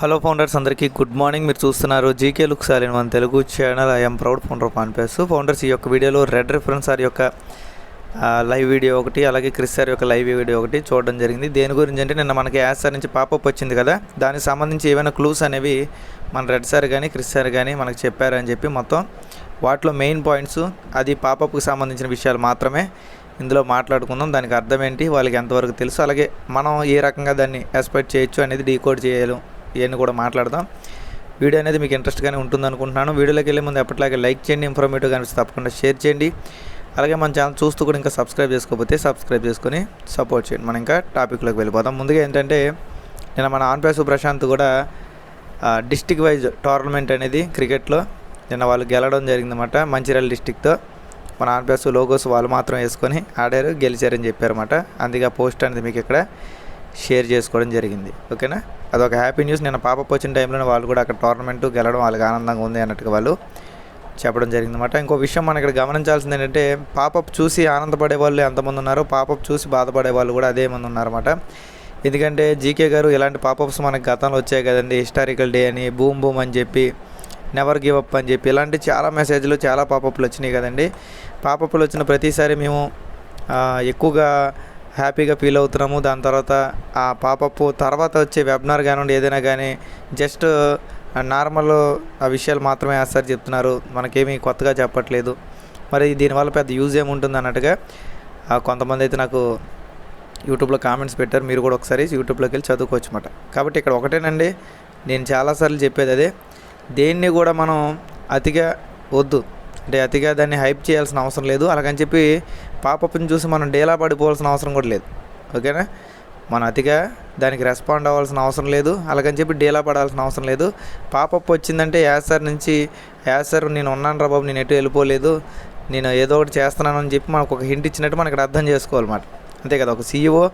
Hello founders అందరికీ good morning మీరు చూస్తున్నారు జీకే లుక్ సాలిన్ మన Telugu channel I'm proud founder of ఆన్పేస్ founders ఈ యొక్క వీడియోలో రెడ్ రిఫరెన్స్ సార్ యొక్క లైవ్ వీడియో ఒకటి అలాగే క్రిస్ సార్ యొక్క లైవ్ వీడియో ఒకటి చూడడం జరిగింది. దేని గురించి అంటే నిన్న మనకి యాస్ సార్ నుంచి పాపప్ వచ్చింది కదా దానికి సంబంధించి ఏమైనా క్లూస్ అనేవి మన రెడ్ సార్ కానీ క్రిస్ సార్ కానీ మనకు చెప్పారని చెప్పి మొత్తం వాటిలో మెయిన్ పాయింట్స్ అది పాపప్కి సంబంధించిన విషయాలు మాత్రమే ఇందులో మాట్లాడుకుందాం. దానికి అర్థం ఏంటి వాళ్ళకి ఎంతవరకు తెలుసు అలాగే మనం ఏ రకంగా దాన్ని ఎక్స్పెక్ట్ చేయొచ్చు అనేది డీకోడ్ చేయాలి. ఇవన్నీ కూడా మాట్లాడదాం. వీడియో అనేది మీకు ఇంట్రెస్ట్గానే ఉంటుంది అనుకుంటున్నాను వీడియోలోకి వెళ్ళే ముందు ఎప్పటిలాగే లైక్ చేయండి ఇన్ఫర్మేటివ్ కనిపిస్తే తప్పకుండా షేర్ చేయండి. అలాగే మన ఛానల్ చూస్తూ కూడా ఇంకా సబ్స్క్రైబ్ చేసుకోకపోతే సబ్స్క్రైబ్ చేసుకొని సపోర్ట్ చేయండి. మనం ఇంకా టాపిక్లోకి వెళ్ళిపోతాం ముందుగా ఏంటంటే నేను మన ఆన్పేసు ప్రశాంత్ కూడా డిస్టిక్ వైజ్ టోర్నమెంట్ అనేది క్రికెట్లో నిన్న వాళ్ళు గెలవడం జరిగిందన్నమాట. మంచిర్యాల డిస్టిక్తో మన ఆన్పేసు లోగోస్ వాళ్ళు మాత్రం వేసుకొని ఆడారు గెలిచారని చెప్పారన్నమాట. అందుకే పోస్ట్ అనేది మీకు ఇక్కడ షేర్ చేసుకోవడం జరిగింది. ఓకేనా? అదొక హ్యాపీ న్యూస్ నేను పాప వచ్చిన టైంలో వాళ్ళు కూడా అక్కడ టోర్నమెంట్ గెలవడం వాళ్ళకి ఆనందంగా ఉంది అన్నట్టుగా వాళ్ళు చెప్పడం జరిగిందన్నమాట. ఇంకో విషయం మనం ఇక్కడ గమనించాల్సింది ఏంటంటే పాపప్ చూసి ఆనందపడే వాళ్ళు ఎంతమంది ఉన్నారో. పాపప్ చూసి బాధపడే వాళ్ళు కూడా అదే మంది ఉన్నారన్నమాట. ఎందుకంటే జీకే గారు ఇలాంటి పాపప్స్ మనకి గతంలో వచ్చాయి కదండి. హిస్టారికల్ డే అని బూమ్ బూమ్ అని చెప్పి నెవర్ గివ్ అప్ అని చెప్పి ఇలాంటి చాలా మెసేజ్లు చాలా పాపప్లు వచ్చినాయి కదండి. పాపప్లు వచ్చిన ప్రతిసారి మేము ఎక్కువగా హ్యాపీగా ఫీల్ అవుతున్నాము. దాని తర్వాత ఆ పాపప్ తర్వాత వచ్చే వెబినార్ కానివ్వండి ఏదైనా కానీ జస్ట్ నార్మల్ ఆ విషయాలు మాత్రమే వేస్తారు చెప్తున్నారు. మనకేమీ కొత్తగా చెప్పట్లేదు. మరి దీనివల్ల పెద్ద యూజ్ ఏముంటుంది అన్నట్టుగా ఆ, కొంతమంది అయితే నాకు యూట్యూబ్లో కామెంట్స్ పెట్టారు. మీరు కూడా ఒకసారి యూట్యూబ్లోకి వెళ్ళి చదువుకోవచ్చు అనమాట కాబట్టి ఇక్కడ ఒకటేనండి నేను చాలాసార్లు చెప్పేది అదే. దేన్ని కూడా మనం అతిగా వద్దు. అంటే అతిగా దాన్ని హైప్ చేయాల్సిన అవసరం లేదు. అలాగని చెప్పి పాపప్ని చూసి మనం డేలా పడిపోవాల్సిన అవసరం కూడా లేదు. ఓకేనా? మనం అతిగా దానికి రెస్పాండ్ అవ్వాల్సిన అవసరం లేదు. అలాగని చెప్పి డేలా పడాల్సిన అవసరం లేదు. పాపప్ వచ్చిందంటే యాస్ సార్ నుంచి యాస్ సార్ నేను ఉన్నాను రా బాబు నేను ఎటు వెళ్ళిపోలేదు. నేను ఏదో ఒకటి చేస్తున్నాను అని చెప్పి మనకు ఒక హింట్ ఇచ్చినట్టు మనకి అర్థం చేసుకోవాలన్నమాట. అంతే కదా ఒక సీఈఓ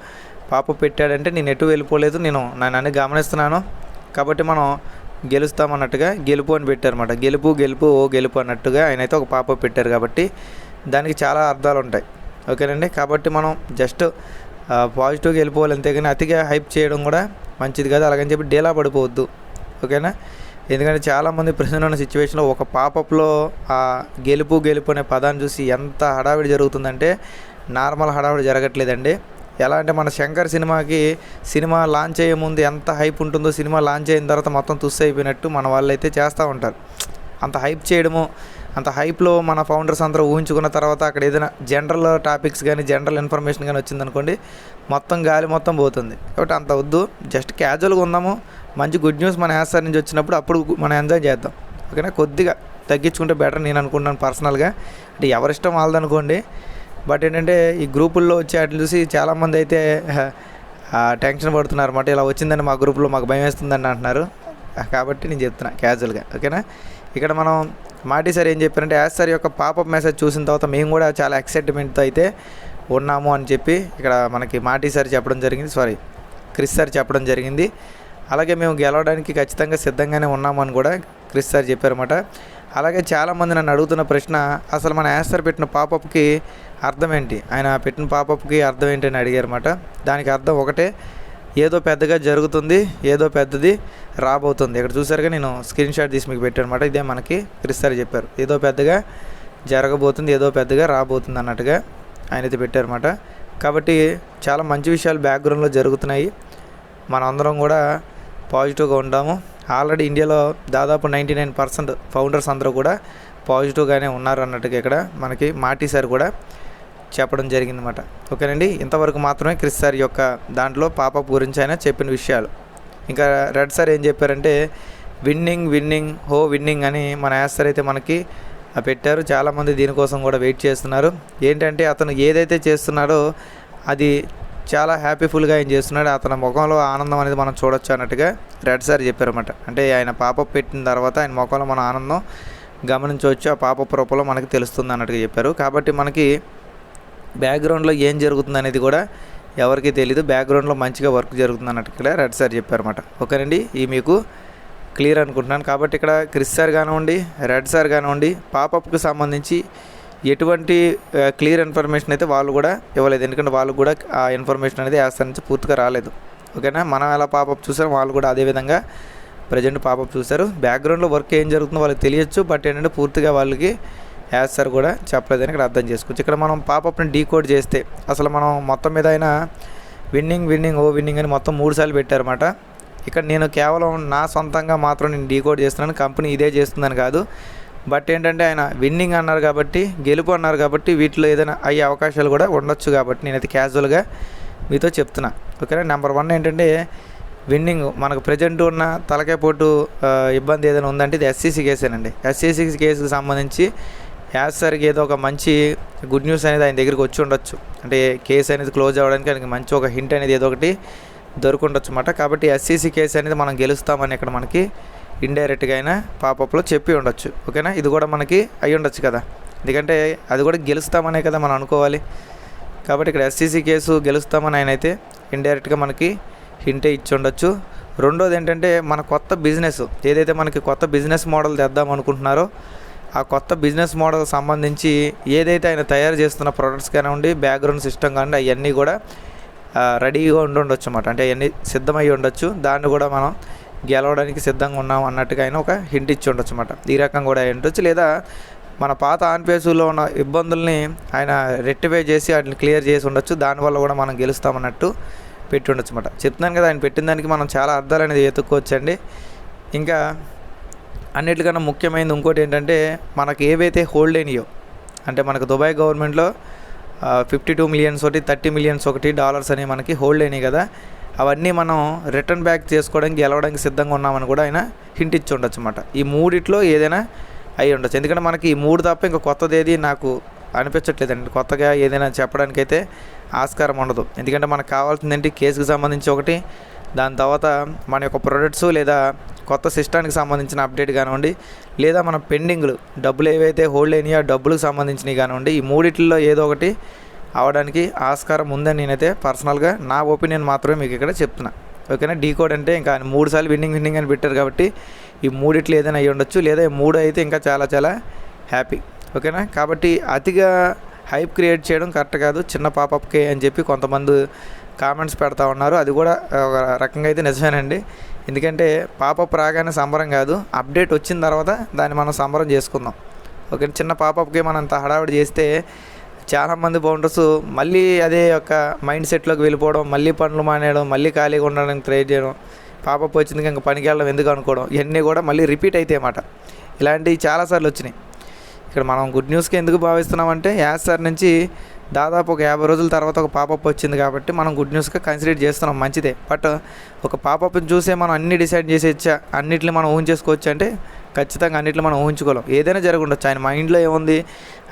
పాప పెట్టాడంటే నేను ఎటు వెళ్ళిపోలేదు నేను నన్ను గమనిస్తున్నాను. కాబట్టి మనం గెలుస్తామన్నట్టుగా గెలుపు అని పెట్టారన్నమాట. గెలుపు గెలుపు ఓ గెలుపు అన్నట్టుగా ఆయన అయితే ఒక పాప పెట్టారు కాబట్టి దానికి చాలా అర్థాలు ఉంటాయి. ఓకేనండి? కాబట్టి మనం జస్ట్ పాజిటివ్గా వెళ్ళిపోవాలి అంతేగాని అతిగా హైప్ చేయడం కూడా మంచిది కాదు. అలాగని చెప్పి డేలా పడిపోవద్దు. ఓకేనా? ఎందుకంటే చాలామంది ప్రశ్న ఉన్న సిచ్యువేషన్లో ఒక పాపప్లో ఆ గెలుపు గెలుపు అనే పదాన్ని చూసి ఎంత హడావిడి జరుగుతుందంటే నార్మల్ హడావిడి జరగట్లేదండి. ఎలా అంటే మన శంకర్ సినిమాకి సినిమా లాంచ్ అయ్యే ముందు ఎంత హైప్ ఉంటుందో సినిమా లాంచ్ అయిన తర్వాత మొత్తం తుస్సు అయిపోయినట్టు మన వాళ్ళు అయితే చేస్తూ ఉంటారు. అంత హైప్ చేయడము అంత హైప్లో మన ఫౌండర్స్ అందరూ ఊహించుకున్న తర్వాత అక్కడ ఏదైనా జనరల్ టాపిక్స్ కానీ జనరల్ ఇన్ఫర్మేషన్ కానీ వచ్చిందనుకోండి మొత్తం గాలి మొత్తం పోతుంది. కాబట్టి అంత వద్దు. జస్ట్ క్యాజువల్గా ఉందాము. మంచి గుడ్ న్యూస్ మన యాసర్ నుంచి వచ్చినప్పుడు అప్పుడు మనం ఎంజాయ్ చేద్దాం. ఓకేనా? కొద్దిగా తగ్గించుకుంటే బెటర్ నేను అనుకుంటున్నాను పర్సనల్గా. అంటే ఎవరిష్టం వాళ్ళదనుకోండి బట్ ఏంటంటే ఈ గ్రూపుల్లో వచ్చి వాటిని చూసి చాలామంది అయితే టెన్షన్ పడుతున్నారు అన్నమాట ఇలా వచ్చిందని మా గ్రూప్లో మాకు భయం వేస్తుందని అంటున్నారు. కాబట్టి నేను చెప్తున్నా క్యాజువల్గా ఓకేనా? ఇక్కడ మనం మాటి సార్ ఏం చెప్పారంటే యాజ్ సార్ యొక్క పాపప్ మెసేజ్ చూసిన తర్వాత మేము కూడా చాలా ఎక్సైట్మెంట్తో అయితే ఉన్నాము అని చెప్పి ఇక్కడ మనకి మాటి సార్ చెప్పడం జరిగింది. సారీ క్రిస్ సార్ చెప్పడం జరిగింది. అలాగే మేము గెలవడానికి ఖచ్చితంగా సిద్ధంగానే ఉన్నామని కూడా క్రిస్ సార్ చెప్పారన్నమాట. అలాగే చాలామంది నన్ను అడుగుతున్న ప్రశ్న అసలు మన యాస్టర్ పెట్టిన పాపప్కి అర్థం ఏంటి ఆయన పెట్టిన పాపప్కి అర్థం ఏంటి అని అడిగారన్నమాట. దానికి అర్థం ఒకటే ఏదో పెద్దగా జరుగుతుంది ఏదో పెద్దది రాబోతుంది. ఇక్కడ చూసారుగా నేను స్క్రీన్ షాట్ తీసి మీకు పెట్టాను ఇదే మనకి క్రిస్తారు చెప్పారు. ఏదో పెద్దగా జరగబోతుంది ఏదో పెద్దగా రాబోతుంది అన్నట్టుగా ఆయన అయితే పెట్టారన్నమాట. కాబట్టి చాలా మంచి విషయాలు బ్యాక్గ్రౌండ్లో జరుగుతున్నాయి. మనందరం కూడా పాజిటివ్గా ఉంటాము. ఆల్రెడీ ఇండియాలో దాదాపు నైంటీ నైన్ పర్సెంట్ ఫౌండర్స్ అందరూ కూడా పాజిటివ్గానే ఉన్నారు అన్నట్టుగా ఇక్కడ మనకి మాటి సార్ కూడా చెప్పడం జరిగిందన్నమాట. ఓకేనండి? ఇంతవరకు మాత్రమే క్రిస్ సార్ యొక్క దాంట్లో పాప గురించి ఆయన చెప్పిన విషయాలు. ఇంకా రెడ్ సార్ ఏం చెప్పారంటే విన్నింగ్ విన్నింగ్ హో విన్నింగ్ అని మన యాస్ సార్ అయితే మనకి పెట్టారు. చాలామంది దీనికోసం కూడా వెయిట్ చేస్తున్నారు. ఏంటంటే అతను ఏదైతే చేస్తున్నాడో అది చాలా హ్యాపీఫుల్గా ఆయన చేస్తున్నాడు అతని ముఖంలో ఆనందం అనేది మనం చూడొచ్చు అన్నట్టుగా రెడ్ సార్ చెప్పారన్నమాట. అంటే ఆయన పాప పెట్టిన తర్వాత ఆయన ముఖంలో మన ఆనందం గమనించవచ్చు ఆ పాప రూపంలో మనకి తెలుస్తుంది అన్నట్టుగా చెప్పారు. కాబట్టి మనకి బ్యాక్గ్రౌండ్లో ఏం జరుగుతుంది అనేది కూడా ఎవరికి తెలియదు బ్యాక్గ్రౌండ్లో మంచిగా వర్క్ జరుగుతుంది అన్నట్టు ఇక్కడ రెడ్ సార్ చెప్పారన్నమాట. ఓకేనండి ఈ మీకు క్లియర్ అనుకుంటున్నాను. కాబట్టి ఇక్కడ క్రిస్ సార్ కానివ్వండి రెడ్ సార్ కానివ్వండి పాపప్కి సంబంధించి ఎటువంటి క్లియర్ ఇన్ఫర్మేషన్ అయితే వాళ్ళు కూడా ఇవ్వలేదు. ఎందుకంటే వాళ్ళు కూడా ఆ ఇన్ఫర్మేషన్ అనేది యాస్ నుంచి పూర్తిగా రాలేదు. ఓకేనా? మనం ఎలా పాపప్ చూసాం వాళ్ళు కూడా అదే విధంగా ప్రజెంట్ పాపప్ చూశారు బ్యాక్గ్రౌండ్లో వర్క్ ఏం జరుగుతుందో వాళ్ళకి తెలియచ్చు బట్ ఏంటంటే పూర్తిగా వాళ్ళకి యాజ్ కూడా చెప్పలేదని ఇక్కడ అర్థం చేసుకోవచ్చు. ఇక్కడ మనం పాపప్ని డీకోడ్ చేస్తే అసలు మనం మొత్తం మీద అయినా విన్నింగ్ విన్నింగ్ ఓ విన్నింగ్ అని మొత్తం మూడు సార్లు పెట్టారన్నమాట. ఇక్కడ నేను కేవలం నా సొంతంగా మాత్రం నేను డీకోడ్ చేస్తున్నాను కంపెనీ ఇదే చేస్తుందని కాదు. బట్ ఏంటంటే ఆయన విన్నింగ్ అన్నారు కాబట్టి గెలుపు అన్నారు కాబట్టి వీటిలో ఏదైనా అయ్యే అవకాశాలు కూడా ఉండొచ్చు కాబట్టి నేనైతే క్యాజువల్గా మీతో చెప్తున్నా. ఓకేనా? నెంబర్ వన్ ఏంటంటే విన్నింగ్ మనకు ప్రజెంట్ ఉన్న తలకాయ పోటు ఇబ్బంది ఏదైనా ఉందంటే ఇది ఎస్సీసీ కేసేనండి ఎస్సీసీ కేసుకి సంబంధించి యాజ్ సార్కి ఏదో ఒక మంచి గుడ్ న్యూస్ అనేది ఆయన దగ్గరికి వచ్చి ఉండొచ్చు. అంటే కేసు అనేది క్లోజ్ అవ్వడానికి ఆయనకి మంచి ఒక హింట్ అనేది ఏదో ఒకటి దొరుకుండొచ్చు అన్నమాట. కాబట్టి ఎస్సీసీ కేసు అనేది మనం గెలుస్తామని ఇక్కడ మనకి ఇండైరెక్ట్గా అయినా పాపప్లో చెప్పి ఉండొచ్చు. ఓకేనా? ఇది కూడా మనకి అయి ఉండొచ్చు కదా. ఎందుకంటే అది కూడా గెలుస్తామనే కదా మనం అనుకోవాలి. కాబట్టి ఇక్కడ ఎస్సీసీ కేసు గెలుస్తామని ఆయన అయితే ఇండైరెక్ట్గా మనకి హింటే ఇచ్చి ఉండొచ్చు. రెండోది ఏంటంటే మన కొత్త బిజినెస్ ఏదైతే మనకి కొత్త బిజినెస్ మోడల్ తెద్దాం అనుకుంటున్నారో ఆ కొత్త బిజినెస్ మోడల్ సంబంధించి ఏదైతే ఆయన తయారు చేస్తున్న ప్రొడక్ట్స్ కానివ్వండి బ్యాక్గ్రౌండ్ సిస్టమ్ కానివ్వండి అవన్నీ కూడా రెడీగా ఉండి ఉండొచ్చు అన్నమాట. అంటే అవన్నీ సిద్ధమై ఉండొచ్చు. దాన్ని కూడా మనం గెలవడానికి సిద్ధంగా ఉన్నాం అన్నట్టుగా ఆయన ఒక హింట్ ఇచ్చి ఉండొచ్చు అనమాట ఈ రకం కూడా ఉండొచ్చు. లేదా మన పాత ఆన్పేసులో ఉన్న ఇబ్బందుల్ని ఆయన రెక్టిఫై చేసి వాటిని క్లియర్ చేసి ఉండొచ్చు. దానివల్ల కూడా మనం గెలుస్తామన్నట్టు పెట్టి ఉండొచ్చు అనమాట చెప్తున్నాను కదా ఆయన పెట్టిన దానికి మనం చాలా అర్థాలు అనేది ఎత్తుక్కోవచ్చండి. ఇంకా అన్నిటికన్నా ముఖ్యమైనది ఇంకోటి ఏంటంటే మనకి ఏవైతే హోల్డ్ అయినాయో అంటే మనకు దుబాయ్ గవర్నమెంట్లో ఫిఫ్టీ టూ మిలియన్స్ ఒకటి థర్టీ మిలియన్స్ ఒకటి డాలర్స్ అనేవి మనకి హోల్డ్ అయినాయి కదా. అవన్నీ మనం రిటర్న్ బ్యాక్ చేసుకోవడానికి గెలవడానికి సిద్ధంగా ఉన్నామని కూడా ఆయన హింట్ ఇచ్చి ఉండొచ్చు అనమాట ఈ మూడిట్లో ఏదైనా అయి ఉండొచ్చు. ఎందుకంటే మనకి ఈ మూడు తప్ప ఇంకా కొత్తది ఏది నాకు అనిపించట్లేదండి. కొత్తగా ఏదైనా చెప్పడానికైతే ఆస్కారం ఉండదు. ఎందుకంటే మనకు కావాల్సింది ఏంటి? కేసుకి సంబంధించి ఒకటి దాని తర్వాత మన యొక్క ప్రొడక్ట్స్ లేదా కొత్త సిస్టానికి సంబంధించిన అప్డేట్ కానివ్వండి లేదా మన పెండింగ్లు డబ్బులు ఏవైతే హోల్డ్ అయినాయో ఆ డబ్బులకు సంబంధించినవి కానివ్వండి ఈ మూడిట్లో ఏదో ఒకటి అవడానికి ఆస్కారం ఉందని నేనైతే పర్సనల్గా నా ఒపీనియన్ మాత్రమే మీకు ఇక్కడ చెప్తున్నా. ఓకేనా? డీ కోడ్ అంటే ఇంకా మూడు సార్లు విన్నింగ్ విన్నింగ్ అని పెట్టారు కాబట్టి ఈ మూడిట్లో ఏదైనా అయ్యి ఉండొచ్చు. లేదా ఈ మూడు అయితే ఇంకా చాలా చాలా హ్యాపీ. ఓకేనా? కాబట్టి అతిగా హైప్ క్రియేట్ చేయడం కరెక్ట్ కాదు. చిన్న పాపప్కే అని చెప్పి కొంతమంది కామెంట్స్ పెడతా ఉన్నారు. అది కూడా ఒక రకంగా అయితే నిజమేనండి. ఎందుకంటే పాపప్ రాగానే సంబరం కాదు. అప్డేట్ వచ్చిన తర్వాత దాన్ని మనం సంబరం చేసుకుందాం. ఓకే చిన్న పాపప్కి మనం అంత హడావిడి చేస్తే చాలామంది బౌండర్స్ మళ్ళీ అదే యొక్క మైండ్ సెట్లోకి వెళ్ళిపోవడం మళ్ళీ పనులు మానేయడం మళ్ళీ ఖాళీగా ఉండడానికి ట్రై చేయడం పాపప్ వచ్చింది ఇంకా పనికి వెళ్ళడం ఎందుకు అనుకోవడం ఇవన్నీ కూడా మళ్ళీ రిపీట్ అవుతాయి అన్నమాట. ఇలాంటివి చాలాసార్లు వచ్చినాయి. ఇక్కడ మనం గుడ్ న్యూస్కి ఎందుకు భావిస్తున్నామంటే యాజ్ సార్ నుంచి దాదాపు ఒక యాభై రోజుల తర్వాత ఒక పాపప్ వచ్చింది కాబట్టి మనం గుడ్ న్యూస్గా కన్సిడర్ చేస్తున్నాం మంచిదే. బట్ ఒక పాపప్ని చూసే మనం అన్ని డిసైడ్ చేసేచ్చా అన్నిటిని మనం ఊహించేసుకోవచ్చు అంటే ఖచ్చితంగా అన్నిట్లో మనం ఊహించుకోలేం. ఏదైనా జరగండొచ్చు ఆయన మైండ్లో ఏముంది?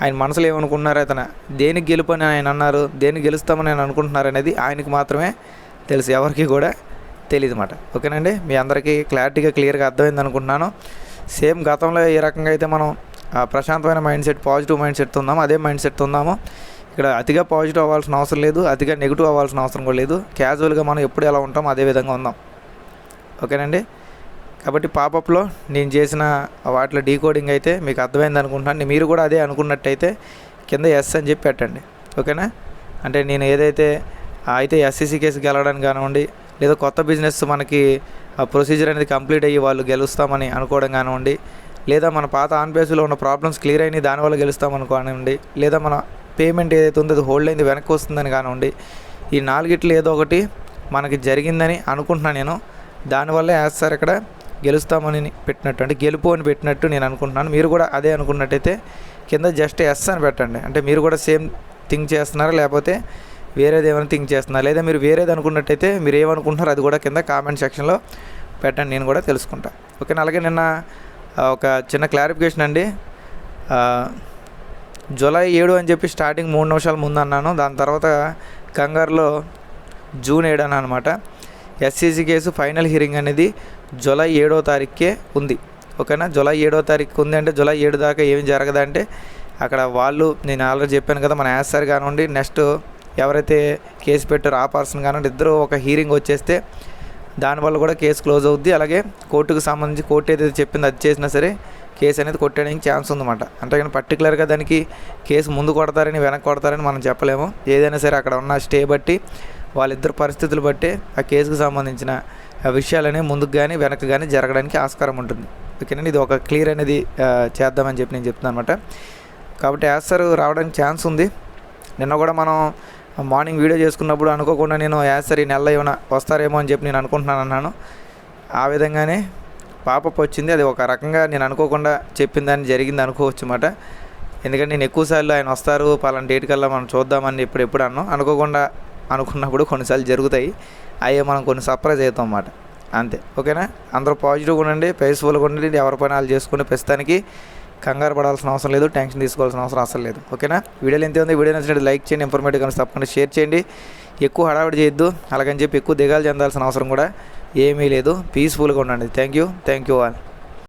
ఆయన మనసులో ఏమనుకుంటున్నారు అతను? దేనికి గెలుపని ఆయన అన్నారు? దేనికి గెలుస్తామని ఆయన అనుకుంటున్నారు అనేది ఆయనకు మాత్రమే తెలుసు. ఎవరికి కూడా తెలియదు అన్నమాట ఓకేనండి? మీ అందరికీ క్లారిటీగా క్లియర్గా అర్థమైంది అనుకుంటున్నాను. సేమ్ గతంలో ఏ రకంగా అయితే మనం ఆ, ప్రశాంతమైన మైండ్ సెట్ పాజిటివ్ మైండ్ సెట్తో ఉందాము అదే మైండ్ సెట్తో ఉందాము ఇక్కడ అతిగా పాజిటివ్ అవ్వాల్సిన అవసరం లేదు. అతిగా నెగిటివ్ అవ్వాల్సిన అవసరం కూడా లేదు. క్యాజువల్గా మనం ఎప్పుడు ఎలా ఉంటామో అదే విధంగా ఉందాం. ఓకేనండి? కాబట్టి పాపప్లో నేను చేసిన వాటిలో డీకోడింగ్ అయితే మీకు అర్థమైంది అనుకుంటున్నాను. మీరు కూడా అదే అనుకున్నట్టయితే కింద ఎస్ అని చెప్పి పెట్టండి. ఓకేనా? అంటే నేను ఏదైతే అయితే ఎస్సీసీ కేసు గెలవడానికి కానివ్వండి లేదా కొత్త బిజినెస్ మనకి ఆ ప్రొసీజర్ అనేది కంప్లీట్ అయ్యి వాళ్ళు గెలుస్తామని అనుకోవడం కానివ్వండి లేదా మన పాత ఆన్ బేస్లో ఉన్న ప్రాబ్లమ్స్ క్లియర్ అయినాయి దానివల్ల గెలుస్తామని కానివ్వండి లేదా మన పేమెంట్ ఏదైతే ఉందో అది హోల్డ్ అయింది వెనక్కి వస్తుందని కానివ్వండి ఈ నాలుగిట్లు ఏదో ఒకటి మనకి జరిగిందని అనుకుంటున్నాను నేను. దానివల్ల వేస్తారు ఇక్కడ గెలుస్తామని పెట్టినట్టు అంటే గెలుపు అని పెట్టినట్టు నేను అనుకుంటున్నాను. మీరు కూడా అదే అనుకున్నట్టయితే కింద జస్ట్ ఎస్ అని పెట్టండి. అంటే మీరు కూడా సేమ్ థింక్ చేస్తున్నారా? లేకపోతే వేరేది ఏమైనా థింక్ చేస్తున్నారా? లేదా మీరు వేరేది అనుకున్నట్టయితే మీరు ఏమనుకుంటున్నారో అది కూడా కింద కామెంట్ సెక్షన్లో పెట్టండి. నేను కూడా తెలుసుకుంటా. ఓకేనా అలాగే నిన్న ఒక చిన్న క్లారిఫికేషన్ అండి. జూలై ఏడు అని చెప్పి స్టార్టింగ్ మూడు నిమిషాల ముందు అన్నాను. దాని తర్వాత కంగారులో జూన్ ఏడు అని అనమాట ఎస్సీసీ కేసు ఫైనల్ హియరింగ్ అనేది జూలై ఏడో తారీఖుకే ఉంది. ఓకేనా? జూలై ఏడో తారీఖు ఉంది అంటే జూలై ఏడు దాకా ఏమి జరగదంటే అక్కడ వాళ్ళు నేను ఆల్రెడీ చెప్పాను కదా మన యాస్ కానివ్వండి నెక్స్ట్ ఎవరైతే కేసు పెట్టారో ఆ పర్సన్ కానివ్వండి ఇద్దరు ఒక హీరింగ్ వచ్చేస్తే దానివల్ల కూడా కేసు క్లోజ్ అవుద్ది. అలాగే కోర్టుకు సంబంధించి కోర్టు ఏదైతే చెప్పింది అది చేసినా సరే కేసు అనేది కొట్టడానికి ఛాన్స్ ఉందన్నమాట. అంటే కానీ పర్టికులర్గా దానికి కేసు ముందు కొడతారని వెనక్కి కొడతారని మనం చెప్పలేము. ఏదైనా సరే అక్కడ ఉన్న స్టే బట్టి వాళ్ళిద్దరు పరిస్థితులు బట్టి ఆ కేసుకు సంబంధించిన విషయాలని విషయాలనే ముందుకు కానీ వెనక్కి కానీ జరగడానికి ఆస్కారం ఉంటుంది. ఓకేనండి? ఇది ఒక క్లియర్ అనేది చేద్దామని చెప్పి నేను చెప్తున్నాను అనమాట కాబట్టి యాసర్ రావడానికి ఛాన్స్ ఉంది. నిన్న కూడా మనం మార్నింగ్ వీడియో చేసుకున్నప్పుడు అనుకోకుండా నేను యాసర్ ఈ నెలలో ఏమైనా వస్తారేమో అని చెప్పి నేను అనుకుంటున్నాను అన్నాను. ఆ విధంగానే పాపప్ వచ్చింది. అది ఒక రకంగా నేను అనుకోకుండా చెప్పిందని జరిగింది అనుకోవచ్చు అన్నమాట ఎందుకంటే నేను ఎక్కువసార్లు ఆయన వస్తారు పలానా డేట్ కల్లా మనం చూద్దామని ఎప్పుడు ఎప్పుడు అన్నాం. అనుకోకుండా అనుకున్నప్పుడు కొన్నిసార్లు జరుగుతాయి. అయ్యే మనం కొన్ని సర్ప్రైజ్ అవుతాం అన్నమాట. అంతే. ఓకేనా? అందరూ పాజిటివ్గా ఉండండి పీస్ఫుల్గా ఉండండి ఎవరి పని వాళ్ళు చేసుకుని ప్రస్తుతానికి కంగారు పడాల్సిన అవసరం లేదు టెన్షన్ తీసుకోవాల్సిన అవసరం అసలు లేదు. ఓకేనా? వీడియోలు ఎంత ఉంది? వీడియో నచ్చినట్టు లైక్ చేయండి ఇన్ఫర్మేటివ్ కానీ తప్పకుండా షేర్ చేయండి. ఎక్కువ హడావిడి చేయొద్దు. అలాగని చెప్పి ఎక్కువ దిగాలు చెందాల్సిన అవసరం కూడా ఏమీ లేదు. పీస్ఫుల్గా ఉండండి. Thank you thank you all